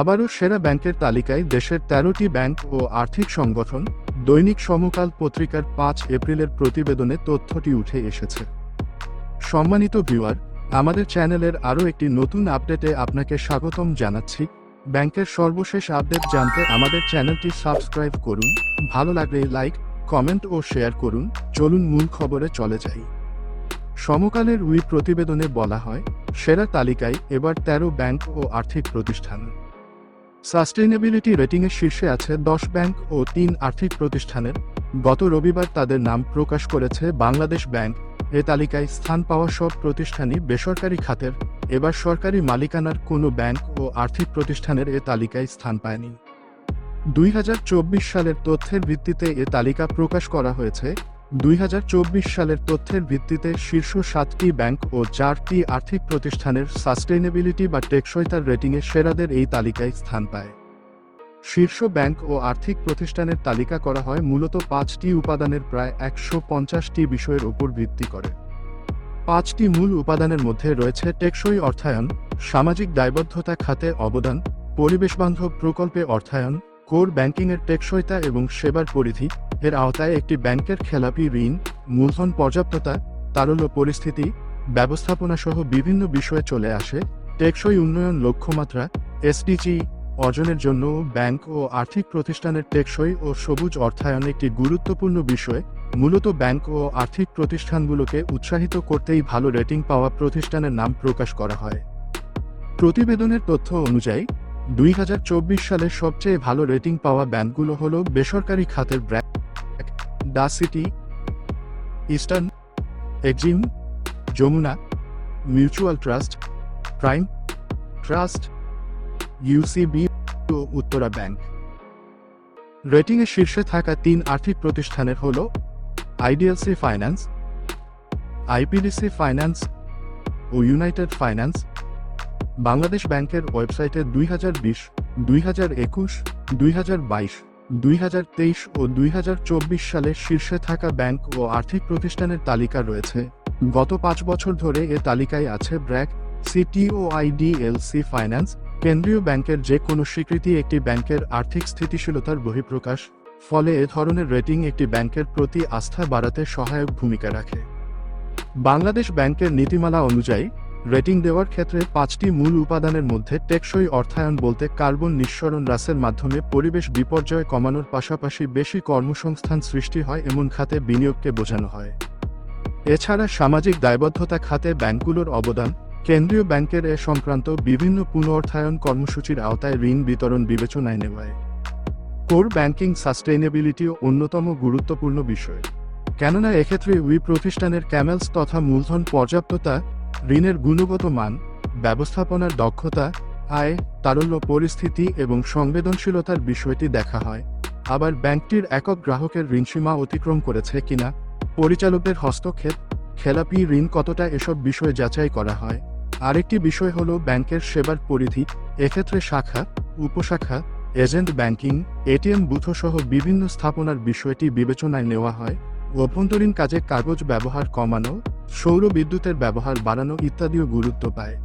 আবারও সেরা ব্যাংকের তালিকায় দেশের তেরোটি ব্যাংক ও আর্থিক সংগঠন, দৈনিক সমকাল পত্রিকার পাঁচ এপ্রিলের প্রতিবেদনে তথ্যটি উঠে এসেছে। সম্মানিত ভিউয়ার, আমাদের চ্যানেলের আরও একটি নতুন আপডেটে আপনাকে স্বাগতম জানাচ্ছি। ব্যাংকের সর্বশেষ আপডেট জানতে আমাদের চ্যানেলটি সাবস্ক্রাইব করুন, ভালো লাগলে লাইক, কমেন্ট ও শেয়ার করুন, চলুন মূল খবরে চলে যাই। সমকালের উই প্রতিবেদনে বলা হয়, সেরা তালিকায় এবার তেরো ব্যাংক ও আর্থিক প্রতিষ্ঠান। সাস্টেইনেবিলিটি রেটিংয়ের শীর্ষে আছে দশ ব্যাংক ও তিন আর্থিক প্রতিষ্ঠানের। গত রবিবার তাদের নাম প্রকাশ করেছে বাংলাদেশ ব্যাংক। এ তালিকায় স্থান পাওয়া সব প্রতিষ্ঠানই বেসরকারি খাতের। এবার সরকারি মালিকানার কোনো ব্যাংক ও আর্থিক প্রতিষ্ঠানের এ তালিকায় স্থান পায়নি। দুই হাজার চব্বিশ সালের তথ্যের ভিত্তিতে এ তালিকা প্রকাশ করা হয়েছে দুই হাজার চব্বিশ সালের তথ্যের ভিত্তিতে শীর্ষ সাতটি ব্যাংক ও চারটি আর্থিক প্রতিষ্ঠানের সাস্টেইনেবিলিটি বা টেকসইতার রেটিংয়ে সেরাদের এই তালিকায় স্থান পায়। শীর্ষ ব্যাংক ও আর্থিক প্রতিষ্ঠানের তালিকা করা হয় মূলত পাঁচটি উপাদানের প্রায় একশো পঞ্চাশটি বিষয়ের উপর ভিত্তি করে। পাঁচটি মূল উপাদানের মধ্যে রয়েছে টেকসই অর্থায়ন, সামাজিক দায়বদ্ধতা খাতে অবদান, পরিবেশবান্ধব প্রকল্পে অর্থায়ন কোর ব্যাংকিংয়ের টেকসইতা এবং সেবার পরিধি, এর আওতায় একটি ব্যাংকের খেলাপি ঋণ, মূলধন পর্যাপ্ততা, তারল্য পরিস্থিতি ব্যবস্থাপনা সহ বিভিন্ন বিষয়ে চলে আসে, টেকসই উন্নয়ন লক্ষ্যমাত্রা, এসডিজি, অর্জনের জন্য ব্যাংক ও আর্থিক প্রতিষ্ঠানের টেকসই ও সবুজ অর্থায়ন একটি গুরুত্বপূর্ণ বিষয়, মূলত ব্যাংক ও আর্থিক প্রতিষ্ঠানগুলোকে উৎসাহিত করতেই ভালো রেটিং পাওয়া প্রতিষ্ঠানের নাম প্রকাশ করা হয়। প্রতিবেদনের তথ্য অনুযায়ী দুই সালে সবচেয়ে ভালো রেটিং পাওয়া ব্যাংকগুলো হল বেসরকারি খাতের ব্র্যাক ডা City, Eastern, Exim, Jamuna, Mutual Trust, Prime Trust UCB ও উত্তরা ব্যাংক। রেটিংয়ে শীর্ষে থাকা তিন আর্থিক প্রতিষ্ঠানের হল আইডিএলসি ফাইন্যান্স, আইপিডিসি ফাইন্যান্স ও ইউনাইটেড ফাইন্যান্স। বাংলাদেশ ব্যাংকের ওয়েবসাইটে দুই হাজার বিশ, দুই হাজার একুশ, দুই হাজার বাইশ, দুই হাজার তেইশ ও দুই হাজার চব্বিশ সালে শীর্ষে থাকা ব্যাংক ও আর্থিক প্রতিষ্ঠানের তালিকা রয়েছে। গত পাঁচ বছর ধরে এ তালিকায় আছে ব্র্যাক সিটি ও আইডিএলসি ফাইন্যান্স, কেন্দ্রীয় ব্যাংকের যে কোনো স্বীকৃতি একটি ব্যাংকের আর্থিক স্থিতিশীলতার বহিঃপ্রকাশ, ফলে এ ধরনের রেটিং একটি ব্যাংকের প্রতি আস্থা বাড়াতে সহায়ক ভূমিকা রাখে। বাংলাদেশ ব্যাংকের নীতিমালা অনুযায়ী রেটিং দেওয়ার ক্ষেত্রে পাঁচটি মূল উপাদানের মধ্যে টেকসই অর্থায়ন বলতে কার্বন নিঃসরণ হ্রাসের মাধ্যমে পরিবেশ বিপর্যয় কমানোর পাশাপাশি বেশি কর্মসংস্থান সৃষ্টি হয় এমন খাতে বিনিয়োগকে বোঝানো হয়। এছাড়া সামাজিক দায়বদ্ধতা খাতে ব্যাংকগুলোর অবদান, কেন্দ্রীয় ব্যাংকের এ সংক্রান্ত বিভিন্ন পুনঃঅর্থায়ন কর্মসূচির আওতায় ঋণ বিতরণ বিবেচনায় নেওয়ায়। কোর ব্যাংকিং সাস্টেইনেবিলিটিও অন্যতম গুরুত্বপূর্ণ বিষয়। কেননা এক্ষেত্রে উই প্রতিষ্ঠানের ক্যামেলস তথা মূলধন পর্যাপ্ততা ঋণের গুণগত মান, ব্যবস্থাপনার দক্ষতা, আয়, তারল্য পরিস্থিতি এবং সংবেদনশীলতার বিষয়টি দেখা হয়। আবার ব্যাংকটির একক গ্রাহকের ঋণসীমা অতিক্রম করেছে কিনা পরিচালকদের হস্তক্ষেপ, খেলাপি ঋণ কতটা এসব বিষয় যাচাই করা হয়। আরেকটি বিষয় হল ব্যাংকের সেবার পরিধি, এক্ষেত্রে শাখা, উপশাখা, এজেন্ট ব্যাংকিং, এটিএম বুথসহ বিভিন্ন স্থাপনার বিষয়টি বিবেচনায় নেওয়া হয়। অভ্যন্তরীণ কাজে কাগজ ব্যবহার কমানো সৌর বিদ্যুতের ব্যবহার বাড়ানো ইত্যাদিও গুরুত্ব পায়।